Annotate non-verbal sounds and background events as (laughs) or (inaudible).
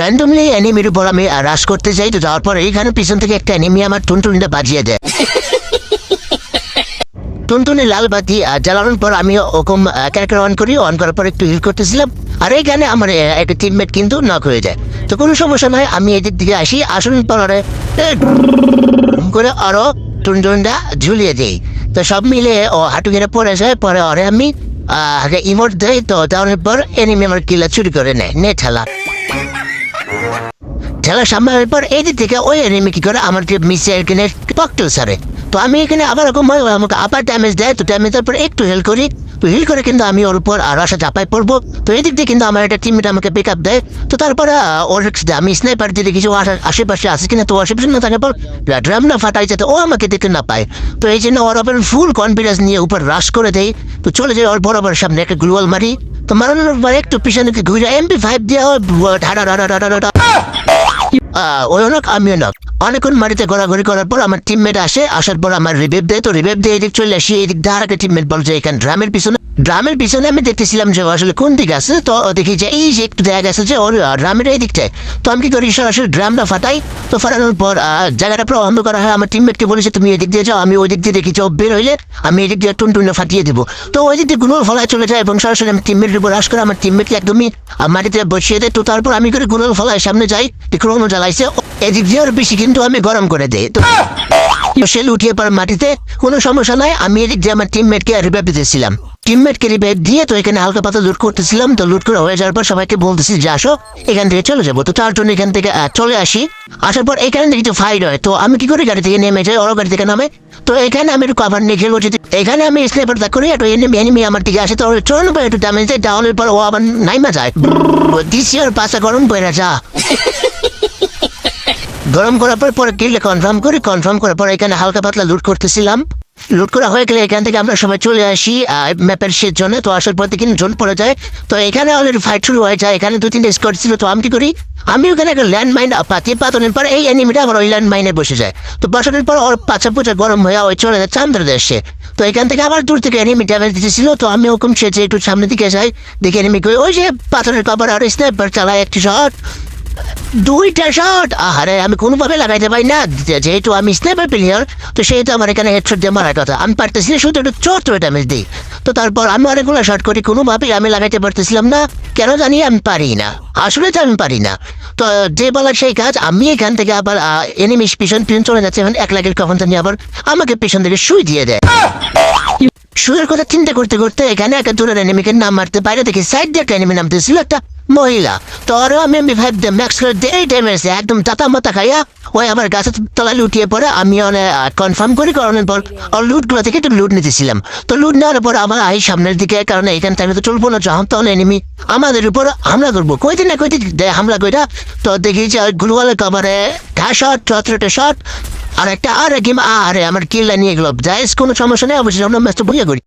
Randomly অ্যানিমির উপর আমি রাশ করতে যাই তো যাওয়ার পর এইখানে পিছন থেকে একটা অ্যানিমি আমার টুনটুনিটা বাজিয়ে দেয়। (laughs) টুনটুনি লাল বাতি জ্বালানোর পর আমি ওরকম ক্যারেক্টার অন করি অন করার পর একটু হিল করতেছিলাম আর এইখানে আমার একটা টিমমেট কিন্তু নক হয়ে যায়। তো কোনো সমস্যা নয় আমি এদিক দিকে আসি আসুন পরে করে আরও টুনটুনটা ঝুলিয়ে দিই। তো সব মিলে ও হাঁটু ঘেরে পড়ে যায় পরে ওরে আমি আগে ইমোট দেই তো দেওয়ার পর এনিমি আমার কিলা চুরি করে নেয় নে ঠেলা। ঠেলা সামলানোর পর এই দিক থেকে ওই এনিমি কি করে? আমার যে মিসে এখানে পকটেল সারে তো আমি এখানে আবার ওরকম হয়, আমাকে আবার ড্যামেজ দেয় তো ড্যামেজের পর একটু হেল করি। তো হিল করে কিন্তু আমি ওর উপর আর আসা চাপাই পড়ব। তো এই দিক দিয়ে কিন্তু আমার একটা টিমমেট আমাকে পিক আপ দেয়। তো তারপরে ওর আমি স্নাইপার দিয়ে ও আশেপাশে আসে কিনা তো আশেপাশে না থাকার পর ড্রাম না ফাটাই যাতে ও আমাকে দেখতে না পায়। তো এই জন্য ওর ওপর ফুল কনফিডেন্স নিয়ে উপর রাশ করে দেয় তো চলে যায় ওর বরাবর সামনে একটা গ্লুয়াল মারি তো মারানোর পর একটু পিছনে ঘুরে এমপি ফাইভ দিয়ে ঢাডা ঢাডা ঢাডা ঢাডা আহ, ওই অনেক আমিও নক অনেকক্ষণ মাটিতে ঘোরাঘুরি করার পর আমার টিমমেট আসে আসার পর আমার রিভেভ দেয় তো রিভেভ দিয়ে এদিক চলে আসি এদিক দিয়ে আর একটা টিমমেট বলছে এখানে ড্রামের পিছনে ড্রামের পিছনে আমি দেখতেছিলাম যে আসলে কোন দিকে আছে তো দেখি যে এই যে একটু দেখা গেছে যে ওর ড্রামের এই দিকটায়। তো আমি কি করি সরাসরি ড্রামটা ফাটাই তো ফাটানোর পর জায়গাটা পুরো অন্ধ করা হয়। আমার টিমমেটকে বলেছে তুমি এদিক দিয়ে যাও আমি ওই দিক দিয়ে দেখি যে বের হইলে আমি এদিক দিয়ে টুনটুনে ফাটিয়ে দেবো। তো ওই দিক দিয়ে গুলোর ফলায় চলে যায় এবং সরাসরি আমি টিমমেটের উপর রাশ করে আমার টিমমেটকে একদমই মাটিতে বসিয়ে দেয়। তো তারপর আমি করে গুলোর ফলায় সামনে যাই ক্রোনো জ্বালাইছে এদিক দিয়ে বেশি কিন্তু আমি গরম করে দেই। তো তো সে লুটিয়ে পড়ে মাটিতে কোনো সমস্যা নাই আমি এদিক দিয়ে আমার টিমমেটকে রিভাইভ দিতেছিলাম। টিমমেটকে রিভাইভ দিয়ে তো এখানে হালকা পাতা লুট করতেছিলাম তো লুট করে হয়ে যাওয়ার পর সবাইকে বলতেছি যে আসো এখান থেকে চলে যাব। তো তার জন্য এখান থেকে চলে আসি। আসার পর এখানে দেখি তো ফাইট হয় তো আমি কি করি গাড়ি থেকে নেমে যাই ওরা গাড়ি থেকে নামে। তো এখানে আমি একটু কভার নিয়ে খেলব যদি এখানে আমি স্নাইপার দা করি একটু এনিমি এনিমি আমার দিকে আসে তো চলুন পর একটু ড্যামেজ দেয় ডাউনের পর ও আবার নাইমা যায়। দিছি ওর পাশে গরম পড়ে যা। গরম করার পর পরে কিনলে কনফার্ম করি কনফার্ম করার পর এখানে হালকা পাতলা লুট করতেছিলাম। লুট করা হয়ে গেলে এখান থেকে আমরা সবাই চলে আসি ম্যাপের শেষ জন্য তো আসার পর থেকে জোন পড়ে যায়। তো এখানে অলরেডি ফাইট শুরু হয়ে যায়। এখানে দু তিনটে স্কোয়াড ছিল, তো আমি কি করি? আমি ওখানে একটা ল্যান্ড মাইন পাতিয়ে পাতনের পর এই এনিমিটা আবার ওই ল্যান্ড মাইনে বসে যায়। তো বসানোর পর ওর পাচা পুচা গরম হয়ে ওই চলে যাচ্ছে আমাদের দেশে। তো এখান থেকে আবার দূর থেকে এনিমি ড্যামেজ দিতেছিল। তো আমি ওরকম সেজে একটু সামনের দিকে যাই, দেখি এনিমি ওই যে পাথরের কভার আর স্নাইপার চালায় একটি শট দুইটা শট আরে আমি কোনোভাবে লাগাইতে পারি না। যেহেতু আমি স্নেপার প্লেয়ার তো সেহেতু আমার এখানে হেডশট দিয়ে মারার কথা। আমি পারতেছি না, শুধু একটু চোট ড্যামেজ দিই। তো তারপর আমি অনেকগুলো শট করি, কোনোভাবেই আমি লাগাইতে পারতেছিলাম না। কেন জানি আমি পারি না। আসলে তো আমি পারি না। তো যে বলার সেই কাজ, আমি এখান থেকে আবার এনিমিস পিছন পিছন চলে যাচ্ছে, এখন এক লাগের কখন জানি আবার আমাকে পিছন থেকে শুই দিয়ে দেয়। শুয়ের কথা চিন্তা করতে করতে এখানে একটা দূরের এনিমিকে নাম মারতে বাইরে থেকে সাইড দিয়ে একটা এনিমি নামতেছিল একটা মহিলা। তো আরও আমি আমি ভাই ম্যাক্স করে দিয়ে ড্যামেজ একদম তাতা মাতা খাইয়া ওই আমার গাছের তলায় লুটিয়ে পড়ে, আমি অনেক কনফার্ম করি কারণের পর ওর লুটগুলো থেকে একটু লুট নিতেছিলাম। তো লুট নেওয়ার পর আমার আই সামনের দিকে, কারণ এখান থেকে তো চলবো না, যখন তখন এনিমি আমাদের উপর হামলা করব। কই দিন না কই দিন হামলা কইরা, তো দেখি যে গ্লুয়ালের কভারে ঘা শট চত্রটা শট আর একটা আর কি আরে আমার কিল্লা নিয়ে গেল। যাইস কোনো সমস্যা নেই অবশ্যই আমরা ম্যাচটা বইয়া করি।